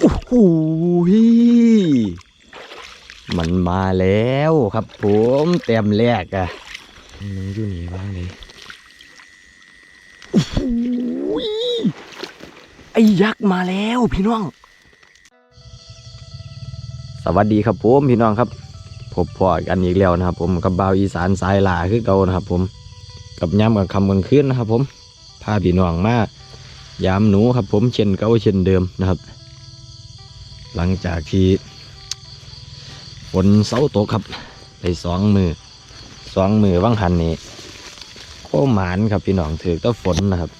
โอ้โหมันมาแล้วครับผมเต็มแรกอะมันอยู่นี่บ้างเลยโอ้โหไอ้ยักษ์มาแล้วพี่น้อง สวัสดีครับผมพี่น้องครับพบพอกันอีกแล้วนะครับ ผมกับบ่าวอีสานสายหลาคือเก่านะครับ ผม กับย้ำกับคำกันขึ้นนะครับ ผมพาพี่น้องมายามหนูครับ ผมเช่นเก่าเช่นเดิมนะครับ หลังจากที่ฝนเสาตกครับไปสองมือสองมือว่างหันนี่โคหมานครับพี่น้องถือต้ฝนนะครับ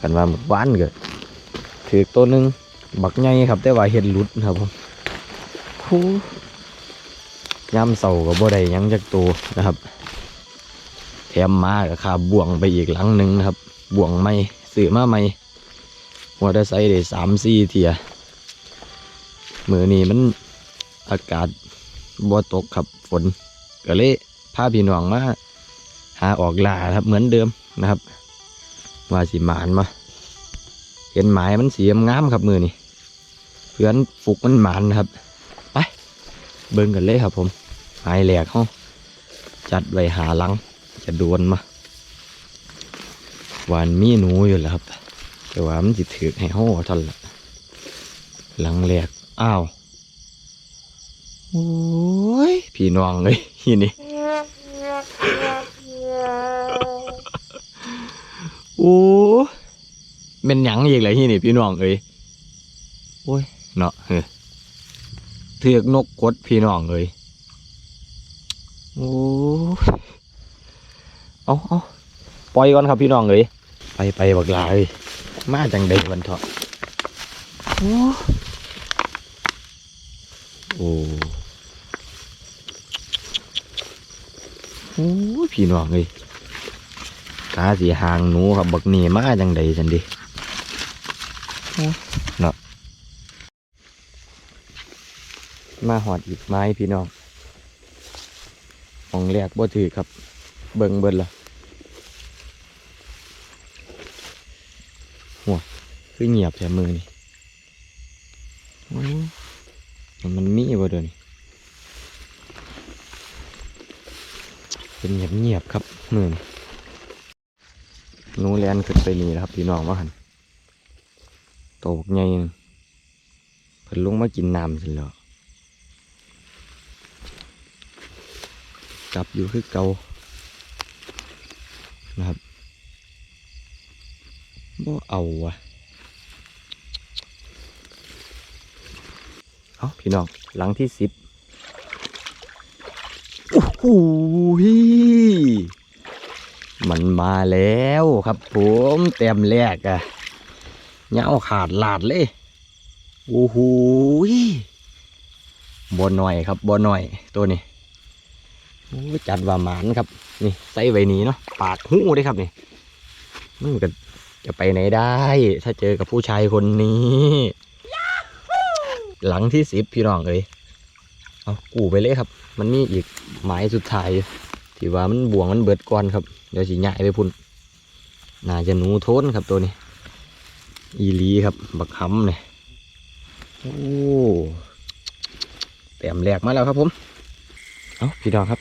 กันว่าหมดวานเกิดถือตัวหนึงบักใหญ่ครับ แต่ว่าเห็ดหลุดนะครับผมคูยามเสากับบ่ได้ยังจากตัวนะครับ แถมมากับขาบ่วงไปอีกหลังหนึ่งนะครับ บ่วงไม่สื่อมาไม่หัวได้ใส่ได้สามสี่เทีย มือนี้มันอากาศบ่ตกครับฝนก็เลยพาพี่น้องมาหาออกลาครับ เหมือนเดิมนะครับว่าสิหมานมาเห็นหมายมันสีงามครับมือนี้เพื่อนฟุกมันหมานนะครับไปเบิ่งกันเลยครับ ผมหายแหลกเขาจัดไว้หาลัง จะโดนมาหวานมีหนูอยู่แล้วครับ แต่ว่ามันจิถือให้ห้อท่านละหลังแรก อ้าวโอ้ยพี่น้องเลยที่นี่โอ้เป็นหยังอีกเลยที่นี่พี่น้องเอ้ยโอ้ยเนาะเฮ้ยเถือกนกกดพี่น้องเอ้ยโอ้ยเอาเอาปล่อยก่อนครับพี่น้องเลยไปไปบักหลาเลยมาจังใดวันเถอะโอ้ โอ้โอ้ยพี่น้องเลยกาสีหางหนูครับบักหนีมาจังใดสันดิเนาะมาหอดอีกไม้พี่น้องของแรกบ่ถือครับ เบิ่งเบิ่นละหัวคือเงียบแถมือนี่อ มันมีบ่เดี๋ยวนี้เป็นเงียบเงียบๆครับมือนี่หนูแลนขึ้นไปนี่แล้วครับพี่น้องว่าหันโตกใหญ่เพิ่นลงมากินน้ำสิแล้วจับอยู่คือเกานะครับบ่เอาวะ เอาพี่น้องหลังที่สิบโอ้โหมันมาแล้วครับผมเต็มแรกอะเงาขาดลาดเลยโอ้โหบ่หน่อยครับบ่หน่อยตัวนี้โอ้ยจัดว่าหมานครับ นี่ใส่ไว้นี้เนาะปากหูได้ครับนี่มันก็จะไปไหนได้ ถ้าเจอกับผู้ชายคนนี้ หลังที่สิบพี่น้องเอ้ยเอากูไปเลยครับ มันมีอีกหมายสุดท้ายที่ว่ามันบ่วงมันเบิดก่อนครับ เดี๋ยวสิใหญ่ไปพุ่นน่าจะหนูโทนครับตัวนี้ อีลีครับ บักคำเนี่ยโอ้แต้มแหลกมาแล้วครับผม เอาพี่น้องครับ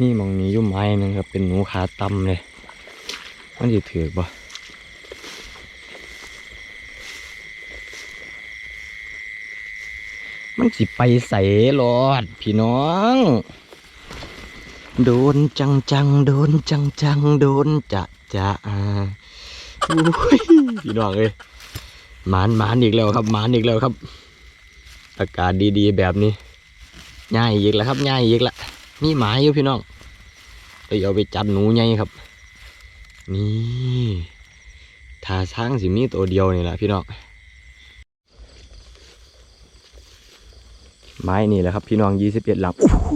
นี่มองนี้ยุ่ไม้นึงครับ เป็นหนูขาตำเลย มันจะถือบ่ มันสิไปใส่รอด พี่น้อง โดนจังจังๆโดนจังจังๆโดนจะจะอ่าโอ้ยพี่น้องเอ้ยหมานหมานอีกแล้วครับหมานอีกแล้วครับ อากาศดีๆแบบนี้ง่ายอีกแล้วครับง่ายอีกละมีหมายอยู่พี่น้องไปเอาไปจับหนูไงครับ นี่ทาช้างสิมีตัวเดียวนี่แหละพี่น้อง ไม้นี่แหละครับ พี่น้องยี่สิบเอ็ดลำโอ้โห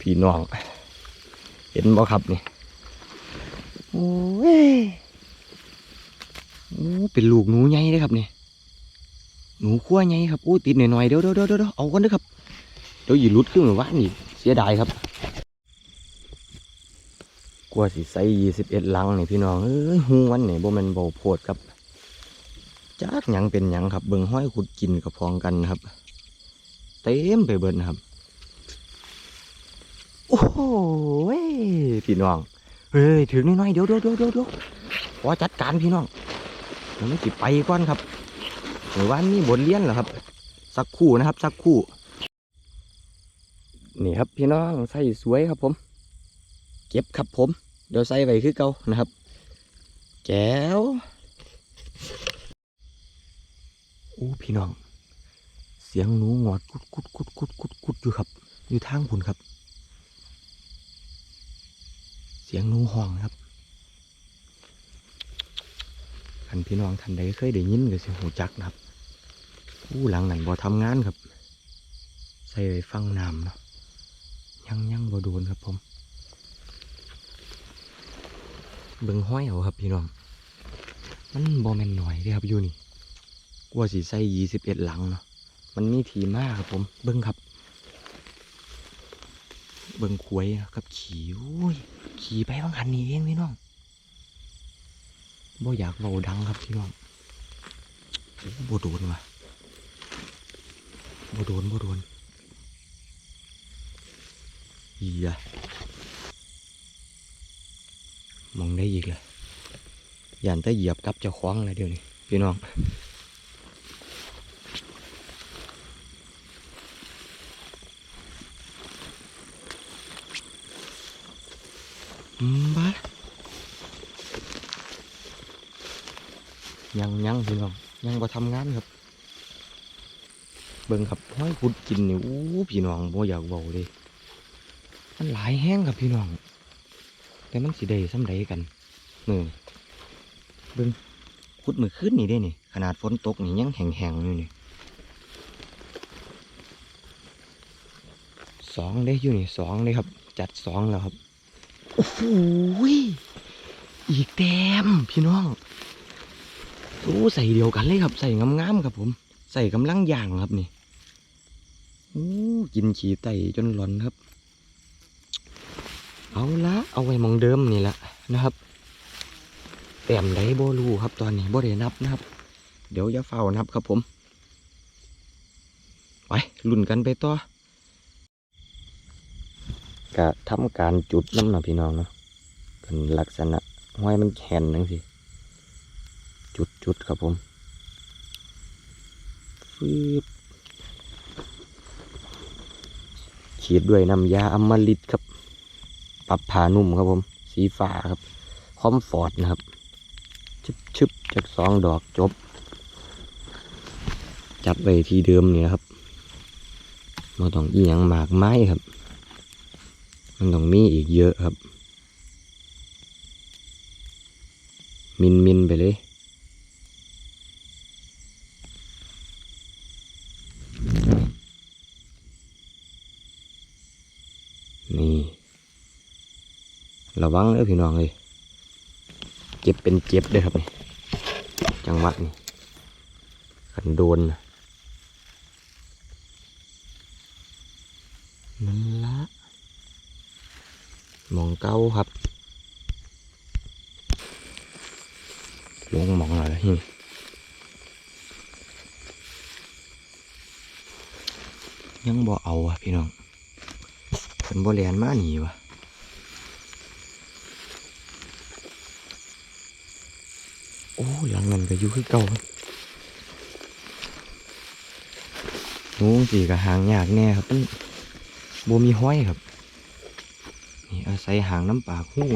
พี่น้อง เห็นบ่ครับนี่โอ้ยโอ้เป็นลูกหนูไงเลยครับนี่หนูขั้วไงครับอู้ติดหน่อยๆเดี๋ยวเดี๋ยวเดี๋ยวเดี๋ยวเอากันเด้อครับเดี๋ยวอย่าหลุดขึ้นมาว่านอีกเสียดายครับกลัวสิใส่ยี่สิบเอ็ดลังนี่พี่น้องเอ้ยหูวันนี่บ่แมันเบาโพดครับ จักหยังเป็นหยังครับ เบิ่งห้อยขุดกินกับพองกันนะครับ เต็มไปเบิดนะครับ โอ้โหยพี่น้องเฮ้ยถึงน้อยๆเดี๋ยวเดี๋ยวเดี๋ยวเดี๋ยวเดี๋ยวขอจัดการพี่น้องมันไม่จิไปก่อนครับหรือว่านี่บทเรียนเหรอครับ สักคู่นะครับ สักคู่ นี่ครับพี่น้องใส่สวยครับผม เก็บครับผม เดี๋ยวใส่ไว้คือเก่านะครับ แก้ว อ้พี่น้อง เสียงหนูหงอดกุดกุดกุดกุดกุดกุดอยู่ครับ อยู่ทางผุนครับ เสียงหนูห้องครับคันพี่น้องท่านใดเคยได้ยินก็สิหูจักนะครับผู้หลังนั้นบ่ทำงานครับ ใส่ไว้ฟังน้ำเนาะยังยังบ่โดนครับผมเบิ่งห้อยเอาครับพี่น้อง มันบ่แม่นหน่อยเด้ครับอยู่นี่ กลัวสิใส่ยี่สิบเอ็ดหลังเนาะมันมีทีมากครับผม เบิ่งครับ เบิ่งควยครับขี่โอ้ยขี่ไปบางหันนี่เองพี่น้องบ่อยากเบาดังครับพี่น้องโอ้บ่โดนว่ะบ่โดนบ่โดนอีอะมองได้อีกเลยยันตะเหยียบกับเจ้าคว้างเลยเดี๋ยวนี้พี่น้อง บ้ายังยังพี่น้องยังบ่ทำงานครับ เบิ่งครับห้อยขุดกินนี่อู้พี่น้องบ่อยากเบาเลยมันหลายแห้งครับพี่น้อง แต่มันสิได้ซ้ำใดกันนี่เบิ่งขุดมือขึ้นนี่ได้นี่ ขนาดฝนตกนี่ยังแห้งๆอยู่นี่สองเด้อยู่นี่สองเลยครับ จัดสองแล้วครับ โอ้โหยอีกแต้มพี่น้องโอ้ใส่เดียวกันเลยครับ ใส่งามๆครับผม ใส่กำลังอย่างครับนี่โอ้กินฉี่ไตจนหลอนครับ เอาละเอาไว้มองเดิมนี่แหละนะครับแต้มไดโบลูครับตอนนี้โบได้นับนะครับ เดี๋ยวจะเฝ้านับครับผม ไปลุ่นกันไปต่อ ก็ทำการจุดน้ำหนักพี่น้องเนาะเป็นลักษณะห้อยมันแข็งนังสิจุดจุดครับผมฟืบขีดด้วยน้ำยาอมฤตครับ ปรับผ้านุ่มครับผม สีฟ้าครับคอมฟอร์ตนะครับ ชึบชึบจากสองดอกจบ จัดไว้ทีเดิมนี่นะครับมาต้องอีหยังหมากไม้ครับ มันต้องมีอีกเยอะครับ มินมินไปเลย นี่ ระวังเด้อพี่น้องเลย เจ็บเป็นเจ็บเด้อครับนี่ จังหวะนี่ขันโดนนะนั่นละ หมอง เก้าครับ ลงหมองอะไรหิยังบ่เอาอะพี่น้องเป็นบ่แลนมาหนีวะโอ้หลังนั้นก็อยู่คือเก่าครับงูสีกับหางยากแน่ครับมันบ่มีห้อยครับ นี่หางน้ำปลาคู่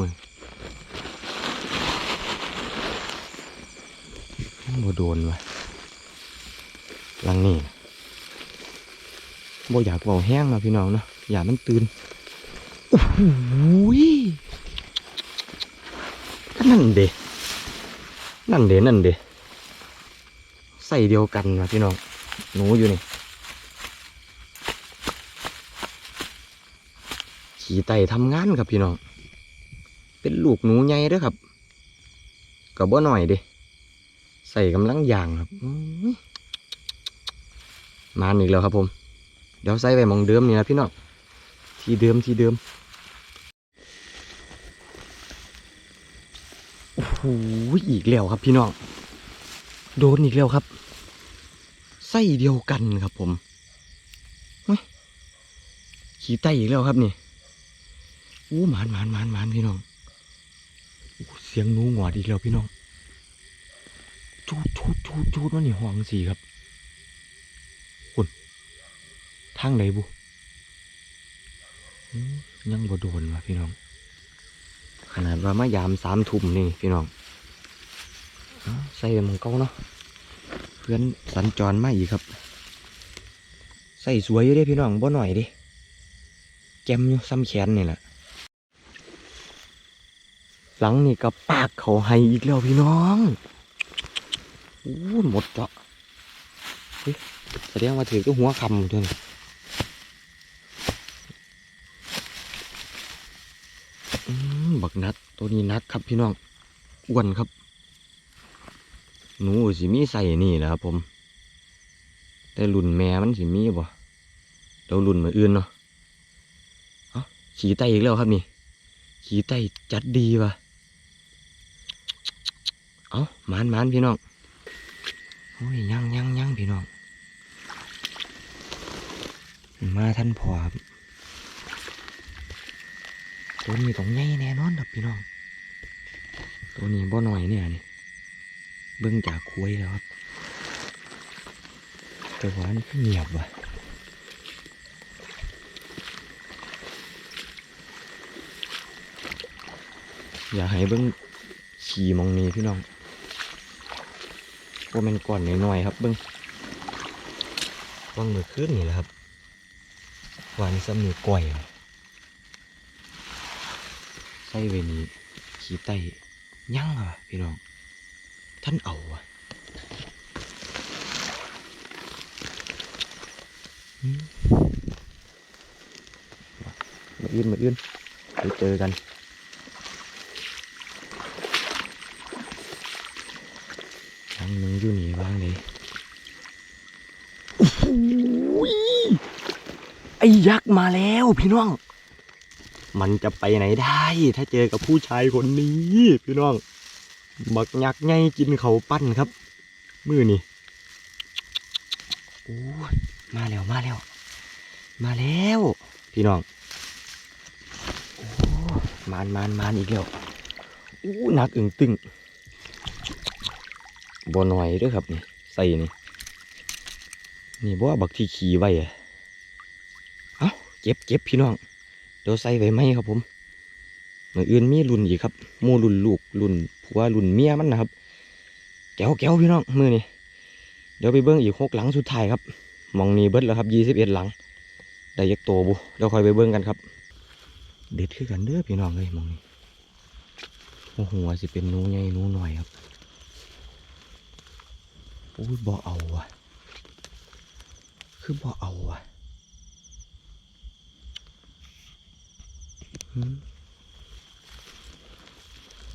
มันบ่โดนวะลังนี่บ่อยากเบาแห้งนะพี่น้องเนาะอย่ามันตื่นโอ้โหยนั่นเดนั่นเดนั่นเดใส่เดียวกันวะพี่น้องหนูอยู่นี่ ขี่ไต่ทำงานครับพี่น้อง เป็นลูกหนูใหญ่เด้อครับก็บ่หน่อยเด้ใส่กำลังย่างครับอื้อมาอีกแล้วครับผม เดี๋ยวใส่ไปมองเดิมนี่นะพี่น้อง ที่เดิมที่เดิมหูยอีกแล้วครับพี่น้อง โดนอีกแล้วครับ ไส้เดียวกันครับผม ขี่ไตอีกแล้วครับนี่ อู้หมานหมานหมานหมานพี่น้องอู้เสียงนูหงอดอีกแล้วพี่น้องจูดจูดจูดจูดมันนี่ห้องสีครับคุณทางไหนบุยังบ่โดนวะพี่น้อง ขนาดว่ามายามสามทุ่มนี่พี่น้องใส่มองเก้าเนาะเพื่อนสัญจรมาอีกครับ ใส่สวยอยู่ด้พี่น้องบ่หน่อยดิแกมอยู่ซ้ำแขนนี่แหละ หลังนี่ก็ปากเขาให้อีกแล้วพี่น้องอู้หมดเจาะแสดงว่าถือก็หัวคำด้วยนะอืมบักนัดตัวนี้นักครับพี่น้องอ้วนครับ หนูสิมีใส่นี่แหละครับผม แต่รุ่นแม่มันสิมีบ่เดี๋ยวรุ่นมาอื่นเนาะเอ้าขี่ไตอีกแล้วครับนี่ ขี่ไตจัดดีว่ะ เอามานมานพี่น้องโอ้ยยังยังยังพี่น้อง มาท่านพอครับตัวนี้ต้องใหญ่แน่นอนครับพี่น้อง ตัวนี้บ่หน่อยเนี่ยนี่เบิ่งจากคุยแล้วครับแต่ว่ามันเงียบว่ะอย่าให้เบิ่งขี่มองนี้พี่น้อง ว่ามันก่อนหน่อยๆครับเบิ่งวางมือขึ้นนี่แหละครับหวานซ้ำมือก่อยใส่เวนี้ขี่ไตยั่งอะพี่น้อง ท่านเอาอะมมาอื่นมาอื่นไปเจอกัน ทางหนึงอยู่นี่บ้างเลยโอ้โหย ไอ้ยักษ์มาแล้วพี่น้อง มันจะไปไหนได้ ถ้าเจอกับผู้ชายคนนี้ พี่น้องบักยักษ์ไงกินเขาวปั้นครับ มือนี่โอ้ยมาแล้วมาแล้ว มาแล้ว พี่น้องโอ้มานมานมานอีกแล้วอู้หนักอึงตึงบ่หน่อยเด้วยครับนี่ใส่นี่นี่บ่ว่าบักที่ขี่ไว้อะ เก็บเก็บพี่น้องเดี๋ยวใส่ไว้ไหมครับผมเมื่ออื่นมีรุ่นอีกครับหมู่รุ่นลูกรุ่นผัวรุ่นเมียมันนะครับแก้วแก้วพี่น้องมือนี่เดี๋ยวไปเบิ้งอีกหกหลังสุดท้ายครับมองนี้เบิดแล้วครับยี่สิบเอ็ดหลัง ได้ยักโตบุเดี๋ยวคอยไปเบิ้งกันครับ เด็ดขึ้นกันเด้อพี่น้องเลยมองนี้โอ้โหสิเป็นนูใหญ่นูหน่อยครับโอ้ยบ่เอาว่ะ คือบ่เอาว่ะ หืม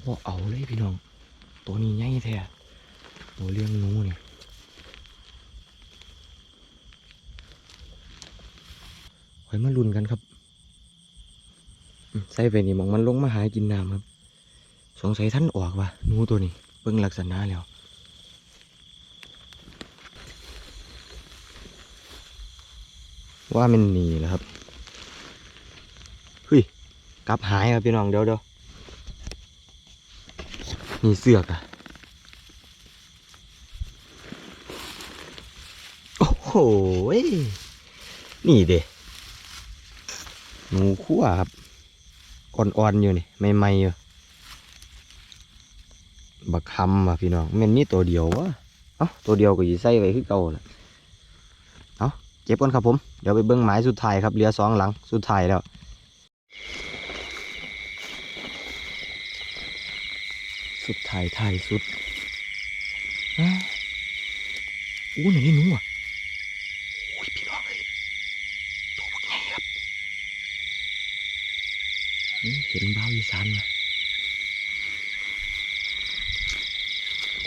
บ่เอาเลยพี่น้อง ตัวนี้ใหญ่แท้ตัวเลี้ยงหนูนี่ไว้มาลุ้นกันครับ ใส่ไปนี่มองมันลงมาหากินน้ำครับ สงสัยท่านออกว่ะนูตัวนี้เบิ่งลักษณะแล้วว่ามันหนีแล้วครับเฮ้ย กลับหายครับพี่น้องเดี๋ยวเดี๋ยวมีเสือกอะโอ้โหยนี่เด้หนูคั่วครับ อ่อนๆอยู่นี่ใหม่ๆอยู่บักคำอะพี่น้องมันมีตัวเดียววะเอ้าตัวเดียวก็อยีใส่ไว้คือเก่าแหละเก็บก่อนครับผม เดี๋ยวไปเบิ้งไม้สุดท้ายครับเหลือสองหลังสุดท้ายแล้ว สุดท้ายท้ายสุดอ้าอู้หนี่นี่หนูอะโอ้ยพี่น้องเลยตัวบักใหญ่ครับอื้อเห็นบ้าวอีสานมา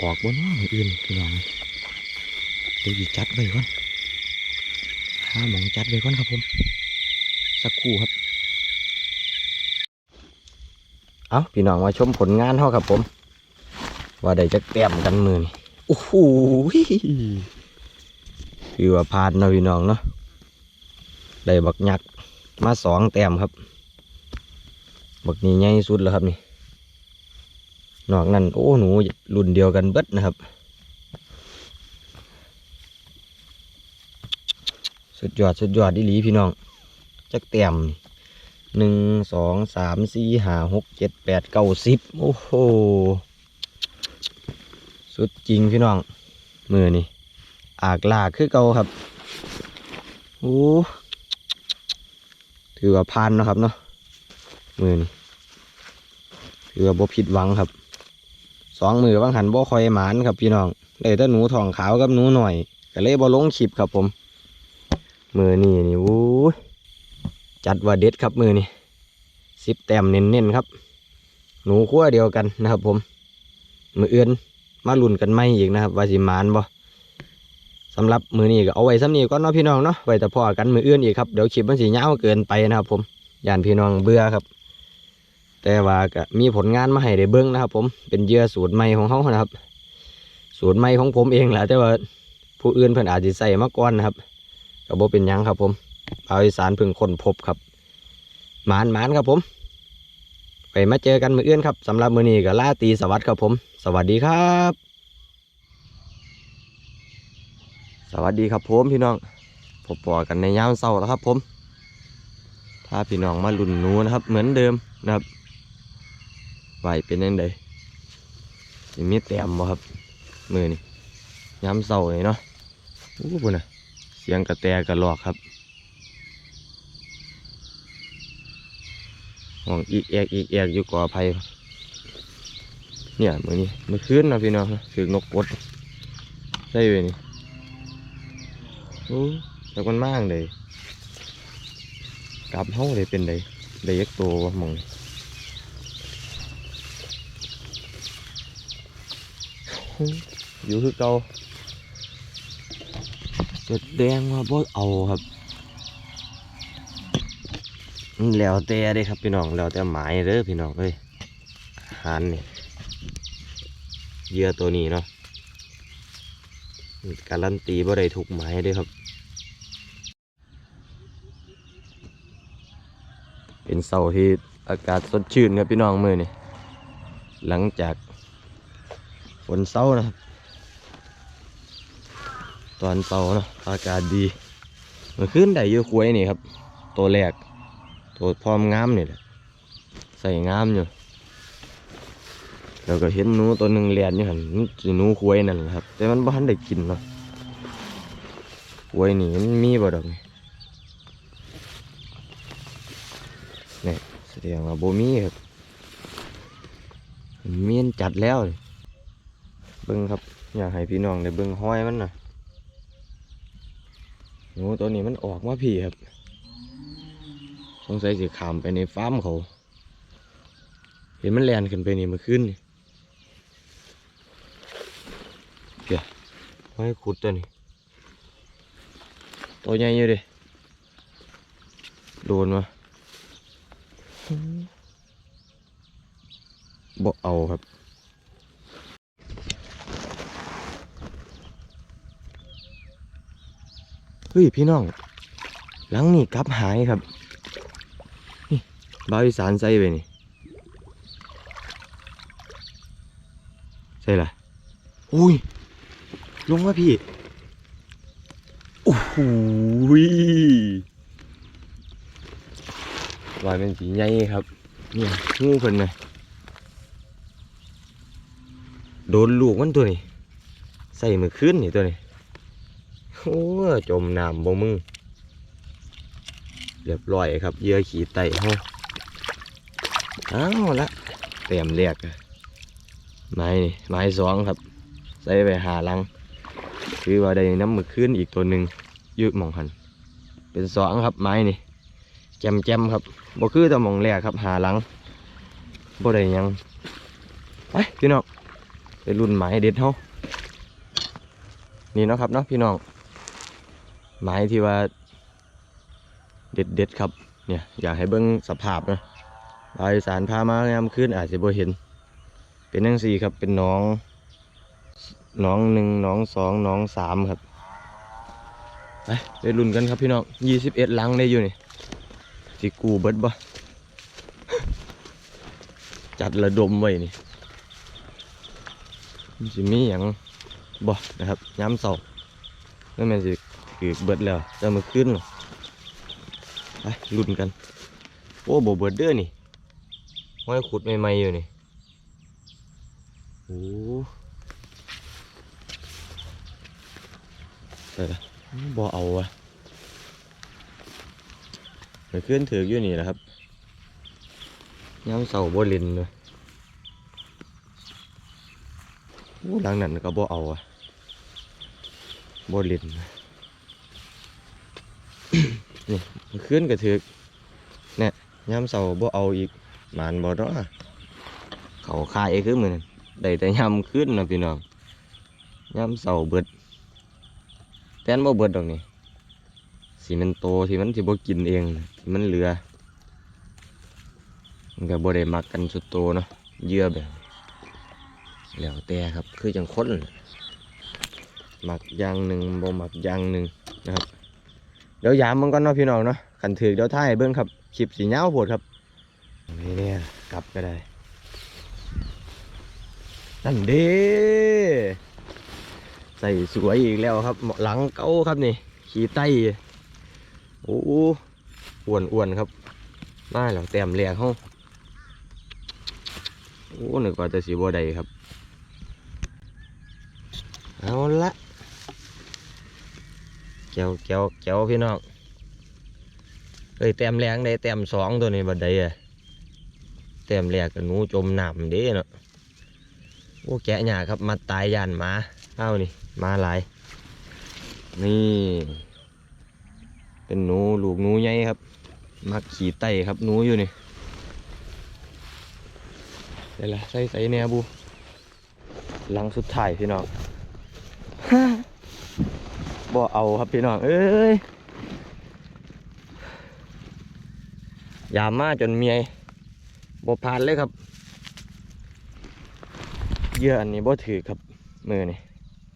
ออกบนว่ามืออื่นพี่น้องเดี๋ยวหยิจัดไว้ก่อนหาหมองจัดไว้ก่อนครับผม สักครู่ครับเอาพี่น้องมาชมผลงานเท่าครับผม ว่าได้จักแต้มกันมือนี่โอ้โหคือว่าพลาดเนาะพี่น้องเนาะได้บักยักษ์มาสองแต้มครับ บักนี้ใหญ่สุดแล้วครับนี่นอกนั้นโอ้หนูรุ่นเดียวกันเบิดนะครับ สุดยอดสุดยอดอีหลีพี่น้องจักแต้มนี่หนึ่งสองสามสี่ห้าหกเจ็ดแปดเก้าสิบโอ้โห สุดจริงพี่น้อง มือนี่อากลากคือเก่าครับโอ้ถือว่าพานเนาะครับเนาะมือนี่ถือว่าบ่ผิดหวังครับสองมือบางหันบ่คอยหมานครับพี่น้องได้แต่หนูทองขาวกับหนูหน่อยก็เลยบ่ลงคลิปครับผม มือนี่นี่โอ้จัดว่าเด็ดครับมือนี่สิบแต้มเน้นๆครับ หนูขั้วเดียวกันนะครับผมมือเอื้อน มาลุ่นกันไม่อีกนะครับว่าสิมานบ่สำหรับมือนี้ก็เอาไว้ซ้ำนี้ก่อนเนาะพี่น้องเนาะไว้แต่พอกันมือเอื้อนอีกครับเดี๋ยวคลิปมันสิยาเกินไปนะครับ ผมย่านพี่น้องเบื่อครับ แต่ว่าก็มีผลงานมาให้ได้เบิ้งนะครับ ผมเป็นเยื่อสูตรใหม่ของเขานะครับ สูตรใหม่ของผมเองแหละแต่ว่าผู้อื่นเพิ่นอาจจะใส่มาก่อนนะครับก็บ่เป็นยังครับ ผมเอาอีสานพิ่งคนพบครับหมานหมานครับผม ไปมาเจอกันมืออื่นครับสำหรับมือนี้ก็ล่าตีสวัสดิ์ครับผม สวัสดีครับ สวัสดีครับผมพี่น้องพบปอกันในยามเศร้าแล้วครับผมพาพี่น้องมาลุ่นนูนะครับ เหมือนเดิมนะครับไหวเป็นยังไงสิมีแต้มบ่ครับ มือนี่ยามเศร้าเลยเนาะโอ้บุญนะเสียงกระแตกระหลอกครับ ห้องอีกแอกอีกแอกอยู่ก่อไผ่เนี่ยมือนี้มือคืนนะพี่น้องถือนกกดได้เลยนี่โอ้แล้วมันมากเลยกลับเฮาเลยเป็นไดได้ยักตัววะหมองอยู่คือเก่าจะแดงว่าบ่เอาครับ แล้วแต่เด้ครับพี่น้องแล้วแต่หมายเด้อพี่น้องเอ้ยหารนี่เหยื่อตัวนี้เนาะการันตีบ่ได้ถูกหมายเด้วยครับ เป็นเสาที่อากาศสดชื่นครับพี่น้องมือนี่หลังจากฝนเศร้านะครับตอนเศร้าเนาะอากาศดีเมื่อคืนได้เยอะควยนี่ครับ ตัวแรก ตัวพร้อมงามนี่แหละใส่งามอยู่แล้วก็เห็นหนูตัวหนึ่งเลียนอยู่หันมันสิหนูควยนั่นแหละครับ แต่มันบ้านได้กินเนาะควยนี่มันมีบ่ดอกนี่นี่แสดงว่าโบมีครับเมียนจัดแล้วนี่เบิ้งครับ อยากให้พี่น้องได้เบิ้งห้อยมันนะหนูตัวนี้มันออกมาพี่ครับ งสัยสิขามไปในฟาร์มเขา เห็นมันแลนขึ้นไปนี่มื่อคืนนี่ยไว้ขุดตัวนี้ตัวใหญ่อยู่ดิโดนมาบ่เอาครับเฮ้ยพี่น้องหลังนี่กลับหายครับ บาวอีสานใส่ไปนี่ใช่ละอุ้ย ลงมาพี่โอ้โหยลอยเป็นสีใหญ่ครับเนี่ยงูเพิ่นนะโดนลูกมันตัวนี้ ใส่มือขึ้นนี่ตัวนี้ โอ้จมน้ำบ่มึงเรียบร้อยครับเยื่อขี่ไต่เฮา เอาละเต็มเรียกไม้นี่ไม้สองครับ ใส่ไปหาลัง คือว่าได้น้ำมือขึ้นอีกตัวหนึ่งยืดมองหัน เป็นสองครับไม้นี่แจมแจมครับบ่คือแตัวมองแรกครับหาหลังบ่ได้ยังไปพี่น้องไปรุ่นไม้เด็ดเฮานี่เนาะครับเนาะพี่น้องไม้ที่ว่าเด็ดเด็ดครับ เนี่ยอยากให้เบิ้งสภาพนะ บาวอีสารพามายามขึ้นอาจจะบ่เห็น เป็นนังสี่ครับเป็นน้องน้องหนึ่งน้องสองน้องสามครับไปไปลุ้นกันครับพี่น้องยี่สิบเอ็ดลังได้อยู่นี่สิกูเบิดบ่จัดระดมไว้นี่สิมีอย่างบ่นะครับย้ำเสาแล้วมันสิคือเบิดแล้วจะมาขึ้นหรอไปลุ้นกัน โอ้บ่เบิดเด้อนี่ ห้อยขุดใหม่ๆอยู่นี่โอ้แต่ละบ่เอาอะไปขึ้นถือกอยู่นี่แหละครับย้ำเสาบ่เลินเลยโอ้หลังนั้นก็บ่เอาอะบ่เลินนี่ไปขึ้นก็ถือกย้ำเสาบ่เอาอีกห มานบ่เนาะเขาคายคือมือนั้นได้แต่ย้ำขึ้นนะพี่น้องย้ำเสาเบิดแตนบ่เบิดดอกนี่สีมันโตที่มันสิบ่กินเองที่มันเหลือมันก็บ่ได้มักกันสุดโตเนาะเยื่อแบบแล้วแต่ครับคือจังคนน่ะมักอย่างหนึ่งบ่หมักอย่างหนึ่งนะครับเดี๋ยวยามมันก่อนเนาะพี่น้องเนาะขันถือเดี๋ยวท่ายเบิ้งครับคลิปสีเงาวโพดครับ นี่เนี่ยกลับก็ได้ นั่นเด้ใส่สวยอีกแล้วครับ หลังเก้าครับนี่ ขี่ไต้โอ้อ้วนอ้วนๆครับมาแล้วแต้มแรกห้องโอ้หนึกว่าจะสีบัวใดครับ เอาละแก้วแก้วแก้วพี่น้องเอ้ยแต้มแรงได้แต้มสองตัวนี้บัดใดอะ ต้มแรกกับหนูจมน้ำเด้เนาะโอ้แกะหยาครับมาตายยานมาเอานี่มาหลายนี่ เป็นหนูลูกหนูใหญ่ครับ มักขี่ไตครับหนูอยู่นี่ได้ละใส่ใส่แนวบูหลังสุดท้ายพี่น้องบ่เอาครับพี่น้องเอ้ยยามมาจนเมีย บ่ผ่านเลยครับเหยื่ออันนี้บ่ถือครับมือนี่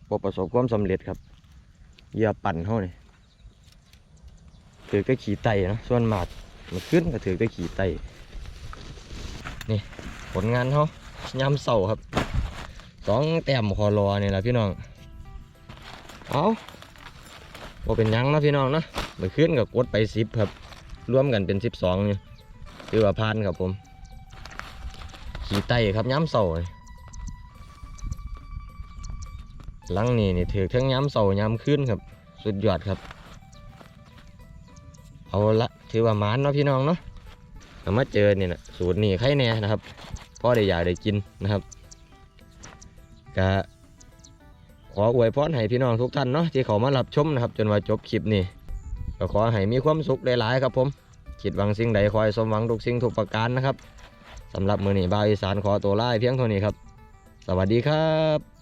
บ่ประสบความสำเร็จครับเหยื่อปั่นเฮานี่ถือก็ขี่ไตนะส่วนหมากมันขึ้นก็ถือก็ขี่ไตนี่ผลงานเฮายามเสาครับสองแต้มคอรอนี่แหละพี่น้องเอาบ่เป็นยังนะพี่น้องนะมันขึ้นกับกดไปสิบครับรวมกันเป็นสิบสองนี่ถือว่าพานครับผม ขี่ไตครับย้ำเสาลังนี่นี่ถือทั้งย้ำเสาย้ำขึ้นครับ สุดยอดครับ เอาละถือว่ามานเนาะพี่น้องเนาะเอามาเจอเนี่ยนะสูตรนี่ไข่แน่นะครับพ่อได้อยากได้กินนะครับก็ขออวยพรให้พี่น้องทุกท่านเนาะที่เขามารับชมนะครับ จนว่าจบคลิปนี่ก็ขอให้มีความสุขหลายๆครับผมคิดหวังสิ่งใดขอให้สมหวังทุกสิ่งทุกประการนะครับ สำหรับมือนี้บาวอีสานขอตัวลาเพียงเท่านี้ครับ สวัสดีครับ